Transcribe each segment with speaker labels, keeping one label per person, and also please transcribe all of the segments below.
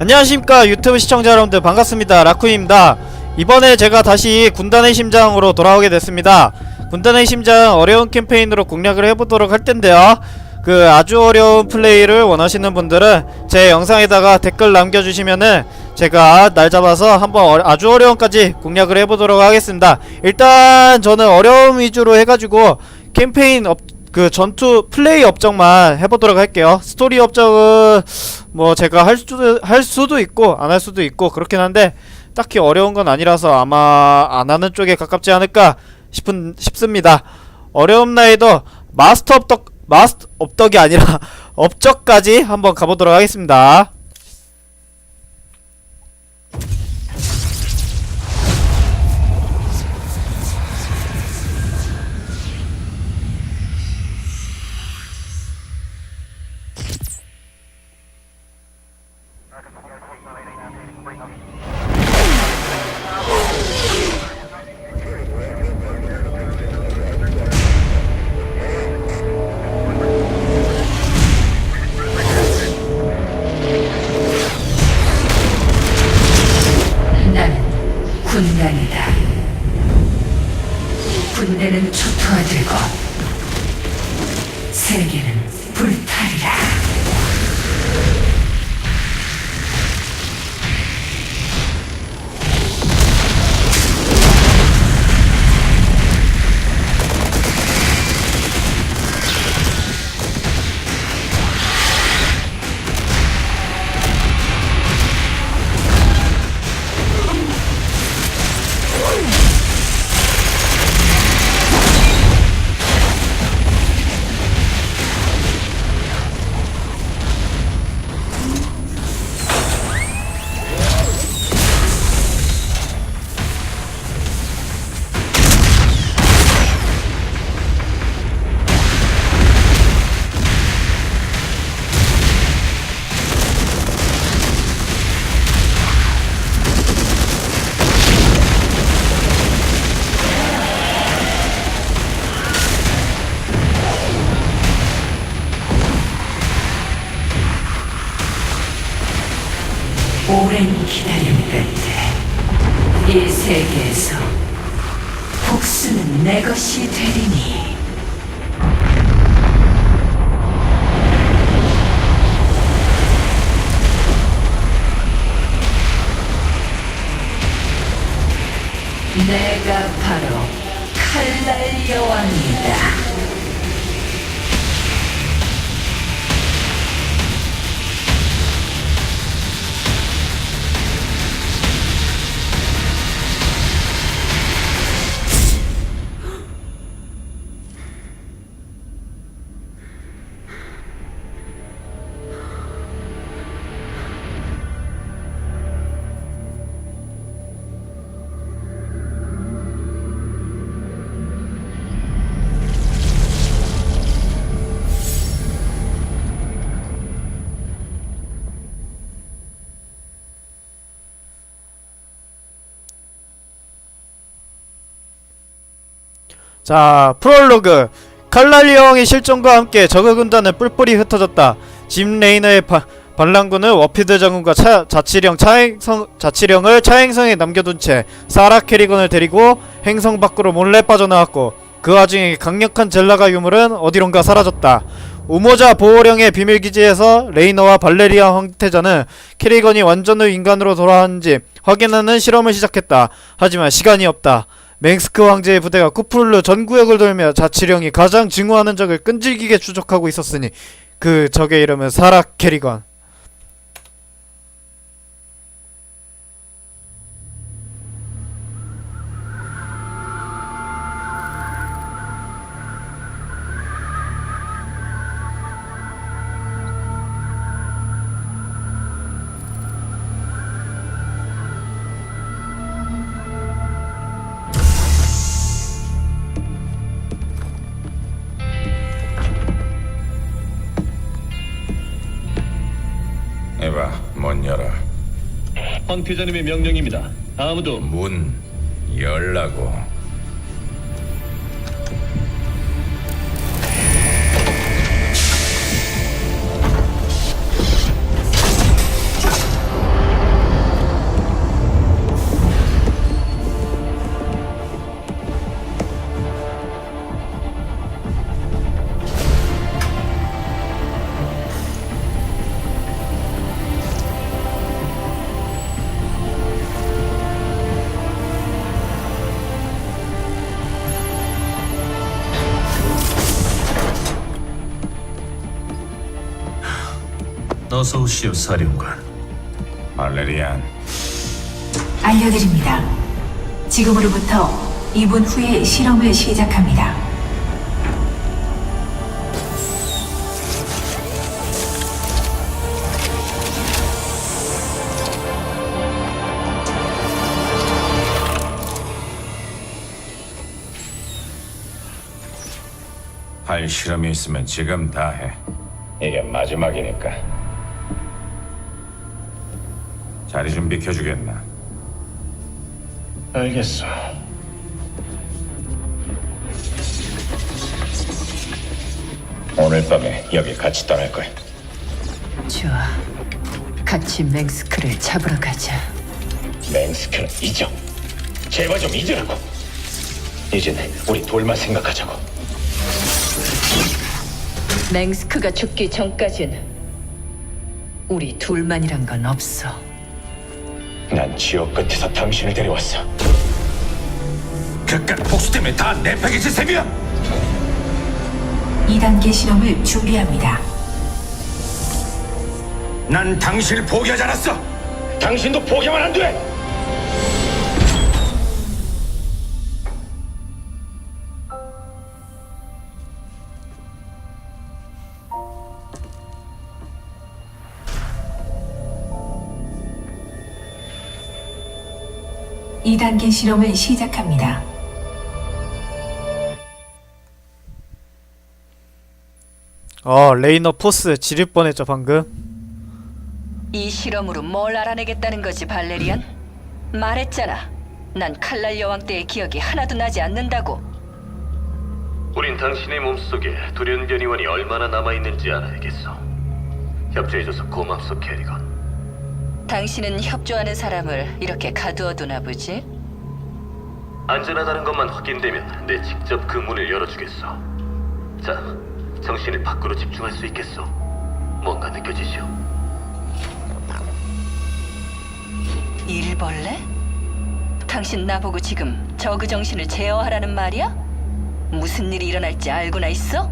Speaker 1: 안녕하십니까 유튜브 시청자 여러분들 반갑습니다. 라쿠입니다. 이번에 제가 다시 군단의 심장으로 돌아오게 됐습니다. 군단의 심장 어려운 캠페인으로 공략을 해보도록 할 텐데요. 그 아주 어려운 플레이를 원하시는 분들은 제 영상에다가 댓글 남겨주시면은 제가 날 잡아서 한번 어- 아주 어려움까지 공략을 해보도록 하겠습니다. 일단 저는 어려움 위주로 해가지고 캠페인 업, 그 전투 플레이 업적만 해보도록 할게요 스토리 업적은 뭐 제가 할 수도 할 수도 있고 안 할 수도 있고 그렇긴 한데 딱히 어려운 건 아니라서 아마 안 하는 쪽에 가깝지 않을까 싶은 싶습니다. 어려움 나이도 마스터 업덕 마스터 업덕이 아니라 업적까지 한번 가보도록 하겠습니다.
Speaker 2: 내가 바로 칼날 여왕이다.
Speaker 1: 자 프롤로그 칼날리 형의 실종과 함께 적의 군단은 뿔뿔이 흩어졌다. 짐 레이너의 바, 반란군은 워피드 장군과 차, 자치령 차행성 자치령을 차행성에 남겨둔 채 사라 캐리건을 데리고 행성 밖으로 몰래 빠져나왔고 그 와중에 강력한 젤라가 유물은 어디론가 사라졌다. 우모자 보호령의 비밀기지에서 레이너와 발레리아 황태자는 캐리건이 완전히 인간으로 돌아왔는지 확인하는 실험을 시작했다. 하지만 시간이 없다. 맹스크 황제의 부대가 쿠플루 전 구역을 돌며 자치령이 가장 증오하는 적을 끈질기게 추적하고 있었으니 그 적의 이름은 사라 캐리건.
Speaker 3: 황태자님의 명령입니다. 아무도
Speaker 4: 문 열라고.
Speaker 5: 어서 오시오 사령관.
Speaker 4: 발레리안.
Speaker 6: 알려드립니다. 지금으로부터 2분 후에 실험을 시작합니다.
Speaker 4: 할 실험이 있으면 지금 다 해. 이게 마지막이니까. 자리 좀 비켜주겠나?
Speaker 3: 알겠어.
Speaker 4: 오늘 밤에 여기 같이 떠날 거야.
Speaker 2: 좋아. 같이 맹스크를 잡으러 가자.
Speaker 7: 맹스크는 잊어. 제발 좀 잊으라고. 이젠 우리 둘만 생각하자고.
Speaker 2: 맹스크가 죽기 전까진 우리 둘만이란 건 없어.
Speaker 7: 난 지옥 끝에서 당신을 데려왔어.
Speaker 4: 그깟 복수 때문에 다 내 패기지 셈이야.
Speaker 6: 2단계 실험을 준비합니다.
Speaker 4: 난 당신을 포기하지 않았어.
Speaker 7: 당신도 포기하면 안 돼.
Speaker 6: 단계 실험을 시작합니다.
Speaker 1: 어 레이너 포스 지릴 뻔했죠 방금
Speaker 8: 이 실험으로 뭘 알아내겠다는 거지, 발레리안? 말했잖아. 난 칼날 여왕 때의 기억이 하나도 나지 않는다고.
Speaker 3: 우린 당신의 몸속에 돌연변 이원이 얼마나 남아있는지 알아야겠어. 협조해줘서 고맙소, 캐리건.
Speaker 8: 당신은 협조하는 사람을 이렇게 가두어두나 보지?
Speaker 3: 안전하다는 것만 확인되면 내 직접 그 문을 열어주겠어. 자, 정신을 밖으로 집중할 수 있겠어. 뭔가 느껴지시오?
Speaker 8: 일벌레? 당신 나보고 지금 저그 정신을 제어하라는 말이야? 무슨 일이 일어날지 알고나 있어?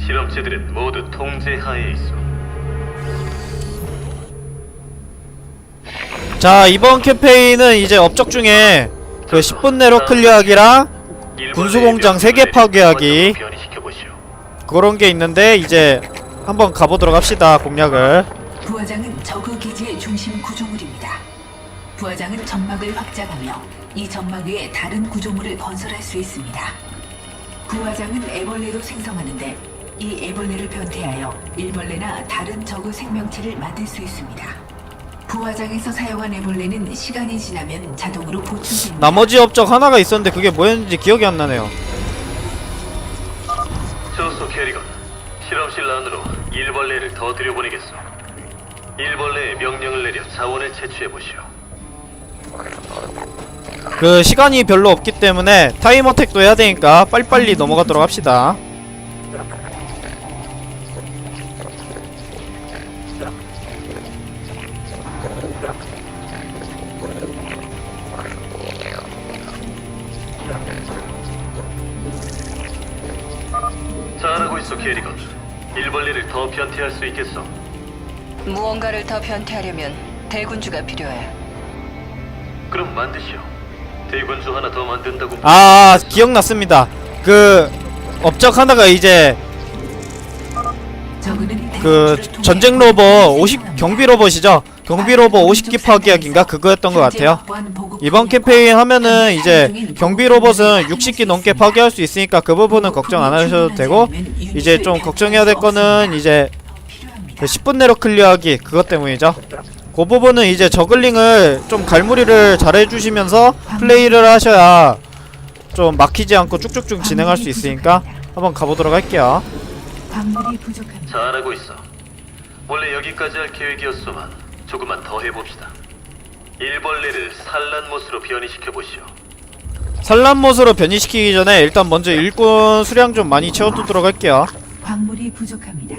Speaker 3: 실험체들은 모두 통제하에 있어.
Speaker 1: 자 이번 캠페인은 이제 업적 중에 그 10분 내로 클리어하기랑 군수공장 세개 파괴하기.
Speaker 3: 변이시켜보시오.
Speaker 1: 그런 게 있는데 이제 한번 가보도록 합시다 공략을
Speaker 6: 부화장은 저그 기지의 중심 구조물입니다. 부화장은 점막을 확장하며 이 점막 위에 다른 구조물을 건설할 수 있습니다. 부화장은 애벌레로 생성하는데 이 애벌레를 변태하여 일벌레나 다른 저그 생명체를 만들 수 있습니다. 부화장에서 사용한 애벌레는 시간이 지나면 자동으로 보충됩니다.
Speaker 1: 나머지 업적 하나가 있었는데 그게 뭐였는지 기억이 안 나네요
Speaker 3: 저소 캐리건, 실험실 안으로 일벌레를 더 들여보내겠어. 일벌레의 명령을 내려 자원을 채취해보시오.
Speaker 1: 그 시간이 별로 없기 때문에 타임 어택도 해야 되니까 빨리빨리 넘어가도록 합시다
Speaker 8: 무언가를 더 변태하려면 대군주가 필요해.
Speaker 3: 그럼 만드시오. 대군주 하나 더 만든다고.
Speaker 1: 아 기억났습니다 그 업적 하나가 이제
Speaker 6: 그
Speaker 1: 전쟁 로봇 50
Speaker 6: 생성합니다.
Speaker 1: 경비 로봇이죠 경비 로봇 50기 파괴약인가 그거였던 것 같아요 이번 캠페인 하면은 이제 경비 로봇은 60기 넘게 파괴할 수 있으니까 그 부분은 걱정 안 하셔도 되고 이제 좀 걱정해야 될 거는 이제 그 10분 내로 클리어하기 그것 때문이죠 그 부분은 이제 저글링을 좀 갈무리를 잘 해주시면서 플레이를 하셔야 좀 막히지 않고 쭉쭉쭉 진행할 수 있으니까 한번 가보도록 할게요
Speaker 6: 광물이 부족합니다.
Speaker 3: 잘하고 있어. 원래 여기까지 할 계획이었소만 조금만 더 해봅시다. 일벌레를 산란못으로 변이시켜 보시오.
Speaker 1: 산란못으로 변이시키기 전에 일단 먼저 일꾼 수량 좀 많이 채워두도록 할게요
Speaker 6: 광물이 부족합니다.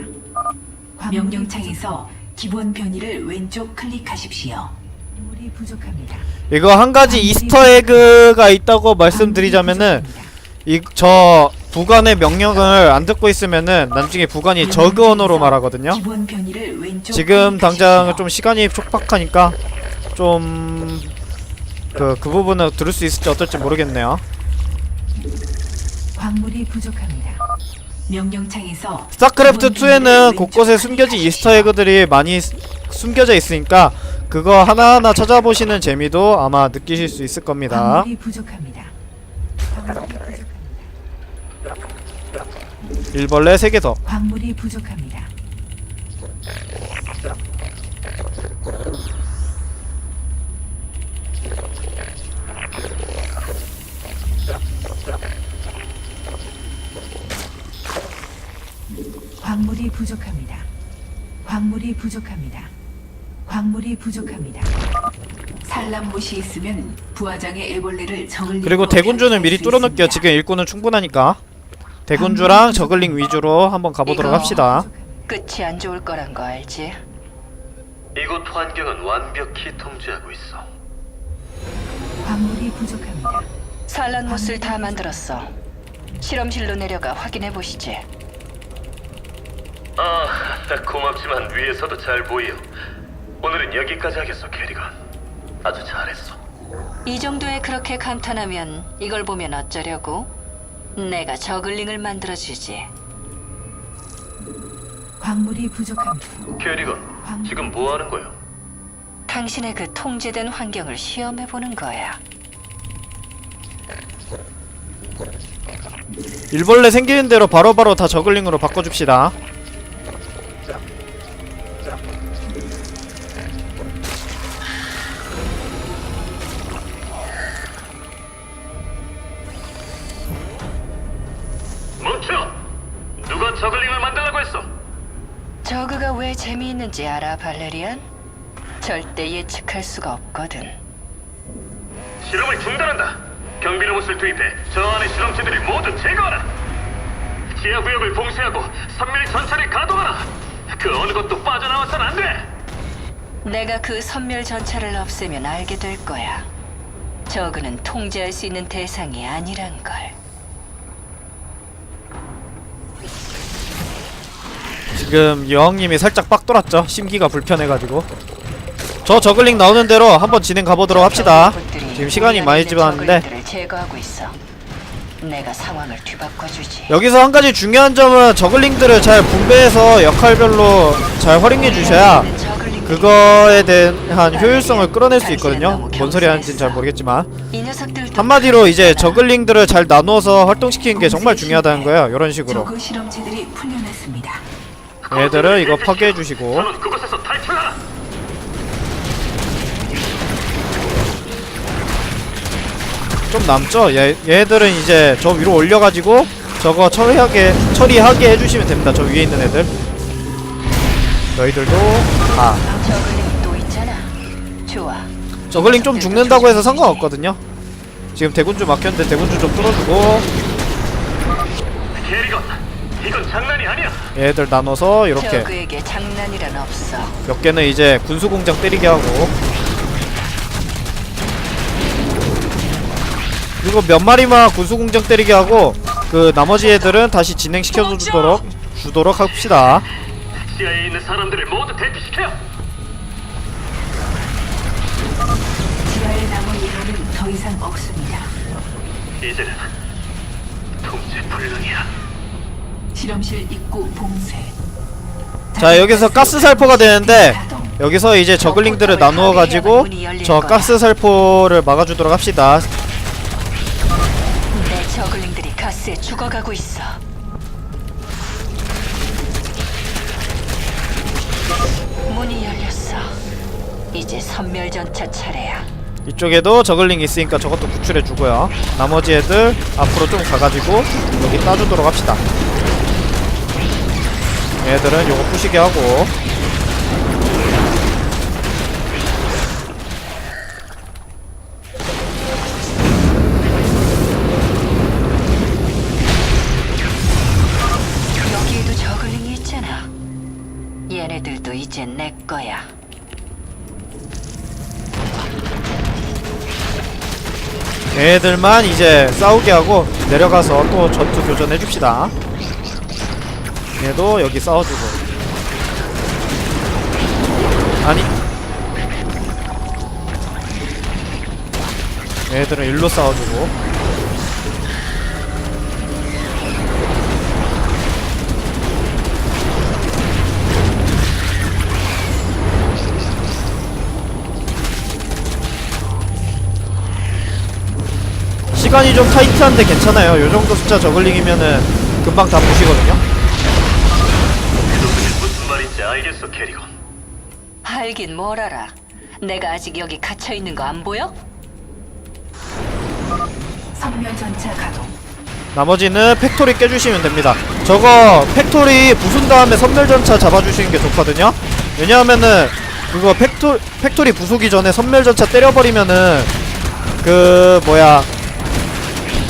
Speaker 6: 명령창에서 기본 변이를 왼쪽 클릭하십시오. 광물이 부족합니다.
Speaker 1: 이거 한 가지 이스터 에그가 있다고 말씀드리자면은 이 저 부관의 명령을 안 듣고 있으면은 나중에 부관이 저그 언어로 말하거든요.
Speaker 6: 기본 변이를 왼쪽
Speaker 1: 지금 당장. 좀 시간이 촉박하니까 좀 그, 그 부분은 들을 수 있을지 어떨지 모르겠네요.
Speaker 6: 광물이 부족합니다. 명령창에서
Speaker 1: 스타크래프트
Speaker 6: 기본 변이를
Speaker 1: 2에는
Speaker 6: 왼쪽
Speaker 1: 곳곳에 숨겨진. 이스터 에그들이 많이 스- 숨겨져 있으니까 그거 하나하나 찾아보시는 재미도 아마 느끼실 수 있을 겁니다.
Speaker 6: 부족합니다.
Speaker 1: 일벌레 3개 더.
Speaker 6: 광물이 부족합니다. 광물이 부족합니다. 광물이 부족합니다. 광물이 부족합니다. 산란못이 있으면 부하장의 애벌레를 저글링
Speaker 1: 그리고 대군주는 미리 뚫어놓을게요. 지금 일꾼은 충분하니까. 대군주랑 저글링 위주로 한번 가보도록
Speaker 8: 이거.
Speaker 1: 합시다.
Speaker 8: 끝이 안 좋을 거란 거 알지?
Speaker 3: 이곳 환경은 완벽히 통제하고 있어.
Speaker 6: 광물이 부족합니다.
Speaker 8: 산란못을 다 만들었어. 실험실로 내려가 확인해 보시지.
Speaker 3: 아, 고맙지만 위에서도 잘 보여. 오늘은 여기까지 하겠어, 캐리건. 아주 잘했어.
Speaker 8: 이 정도에 그렇게 감탄하면 이걸 보면 어쩌려고? 내가 저글링을 만들어 주지.
Speaker 6: 광물이 부족합니다.
Speaker 3: 캐리건, 지금 뭐 하는 거야?
Speaker 8: 당신의 그 통제된 환경을 시험해 보는 거야.
Speaker 1: 일벌레 생기는 대로 바로바로 다 저글링으로 바꿔줍시다.
Speaker 8: 재미있는지 알아, 발레리안? 절대 예측할 수가 없거든.
Speaker 3: 실험을 중단한다. 경비 로봇을 투입해 저 안의 실험체들을 모두 제거하라. 지하 구역을 봉쇄하고 선멸 전차를 가동하라. 그 어느 것도 빠져나와선 안 돼.
Speaker 8: 내가 그 선멸 전차를 없애면 알게 될 거야. 저그는 통제할 수 있는 대상이 아니란 걸.
Speaker 1: 지금 여왕님이 살짝 빡 돌았죠. 심기가 불편해가지고. 저 저글링 나오는 대로 한번 진행 가보도록 합시다. 지금 시간이 많이 지났는데. 여기서 한 가지 중요한 점은 저글링들을 잘 분배해서 역할별로 잘 활용해 주셔야 그거에 대한 효율성을 끌어낼 수 있거든요. 뭔 소리 하는지는 잘 모르겠지만 한마디로 이제 저글링들을 잘 나누어서 활동시키는 게 정말 중요하다는 거예요. 이런 식으로 얘들을 이거 파괴해 주시고
Speaker 3: 저는 그곳에서 탈출하라.
Speaker 1: 좀 남죠? 얘, 얘들은 이제 저 위로 올려가지고 저거 처리하게 처리하게 해주시면 됩니다. 저 위에 있는 애들 너희들도 아
Speaker 8: 저글링이 또 있잖아. 좋아.
Speaker 1: 저글링 좀 죽는다고 해서 상관없거든요. 지금 대군주 막혔는데 대군주 좀 뚫어주고
Speaker 3: 캐리건, 이건 장난이 아니야.
Speaker 1: 얘들 나눠서 이렇게
Speaker 8: 저그에게 장난이란 없어.
Speaker 1: 몇 개는 이제 군수공장 때리게 하고 그리고 몇 마리만 군수공장 때리게 하고 그 나머지 애들은 다시 진행시켜 주도록 주도록 합시다.
Speaker 3: 지하에 있는 사람들을 모두 대피시켜.
Speaker 6: 지하에 남은 인원은 더 이상 없습니다.
Speaker 3: 이제는 통제 불능이야.
Speaker 6: 실험실 입구 봉쇄.
Speaker 1: 자 여기서 가스 살포가 되는데 여기서 이제 저글링들을 나누어 가지고 저 가스 살포를 막아주도록 합시다.
Speaker 8: 내 저글링들이 가스에 죽어가고 있어. 문이 열렸어. 이제 선멸 전차 차례야.
Speaker 1: 이쪽에도 저글링 있으니까 저것도 구출해 주고요. 나머지 애들 앞으로 좀 가가지고 여기 따주도록 합시다. 얘들은 요거 부시게 하고
Speaker 8: 여기에도 저글링이 있잖아. 얘네들도 이제 내 거야.
Speaker 1: 얘들만 이제 싸우게 하고 내려가서 또 전투 교전 해 줍시다 얘도 여기 싸워주고. 아니. 얘들은 일로 싸워주고. 시간이 좀 타이트한데 괜찮아요. 요 정도 숫자 저글링이면은 금방 다 부시거든요
Speaker 3: 알겠어, 캐리건.
Speaker 8: 알긴 뭘 알아. 내가 아직 여기 갇혀 있는 거 안 보여?
Speaker 6: 선멸 전차 가동.
Speaker 1: 나머지는 팩토리 깨주시면 됩니다. 저거 팩토리 부순 다음에 선멸전차 잡아주시는 게 좋거든요. 왜냐하면은 그거 팩토 팩토리 부수기 전에 선멸전차 때려버리면은 그 뭐야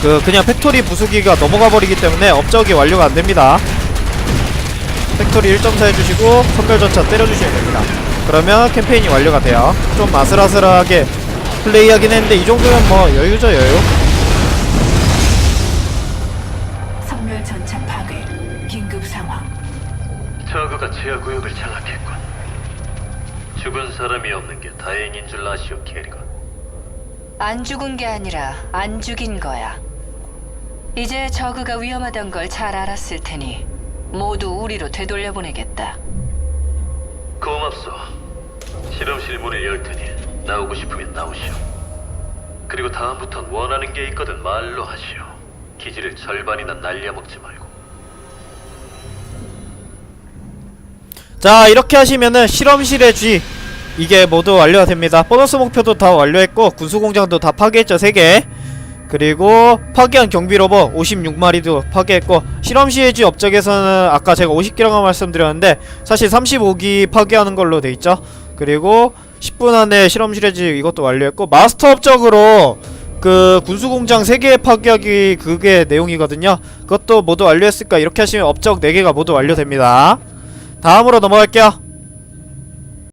Speaker 1: 그 그냥 팩토리 부수기가 넘어가 버리기 때문에 업적이 완료가 안 됩니다. 팩토리 1.4 해주시고 선멸전차 때려주시면 됩니다. 그러면 캠페인이 완료가 돼요. 좀 아슬아슬하게 플레이하긴 했는데 이 정도면 뭐 여유죠 여유.
Speaker 6: 선멸 전차 파괴. 긴급 상황.
Speaker 3: 저그가 지하 구역을 장악했군. 죽은 사람이 없는 게 다행인 줄 아시오, 캐리건.
Speaker 8: 안 죽은 게 아니라 안 죽인 거야. 이제 저그가 위험하단 걸잘 알았을 테니 모두 우리로 되돌려 보내겠다.
Speaker 3: 고맙소. 실험실 문을 열 테니 나오고 싶으면 나오시오. 그리고 다음부턴 원하는 게 있거든 말로 하시오. 기지를 절반이나 날려먹지 말고.
Speaker 1: 자 이렇게 하시면은 실험실의 G 이게 모두 완료가 됩니다 보너스 목표도 다 완료했고 군수공장도 다 파괴했죠 3개 그리고 파괴한 경비로버 56마리도 파괴했고 실험실의 G 업적에서는 아까 제가 50기라고 말씀드렸는데 사실 35기 파괴하는 걸로 돼있죠. 그리고 10분 안에 실험실의 G 이것도 완료했고 마스터 업적으로 그 군수공장 3개 파괴하기 그게 내용이거든요. 그것도 모두 완료했을까 이렇게 하시면 업적 4개가 모두 완료됩니다. 다음으로 넘어갈게요.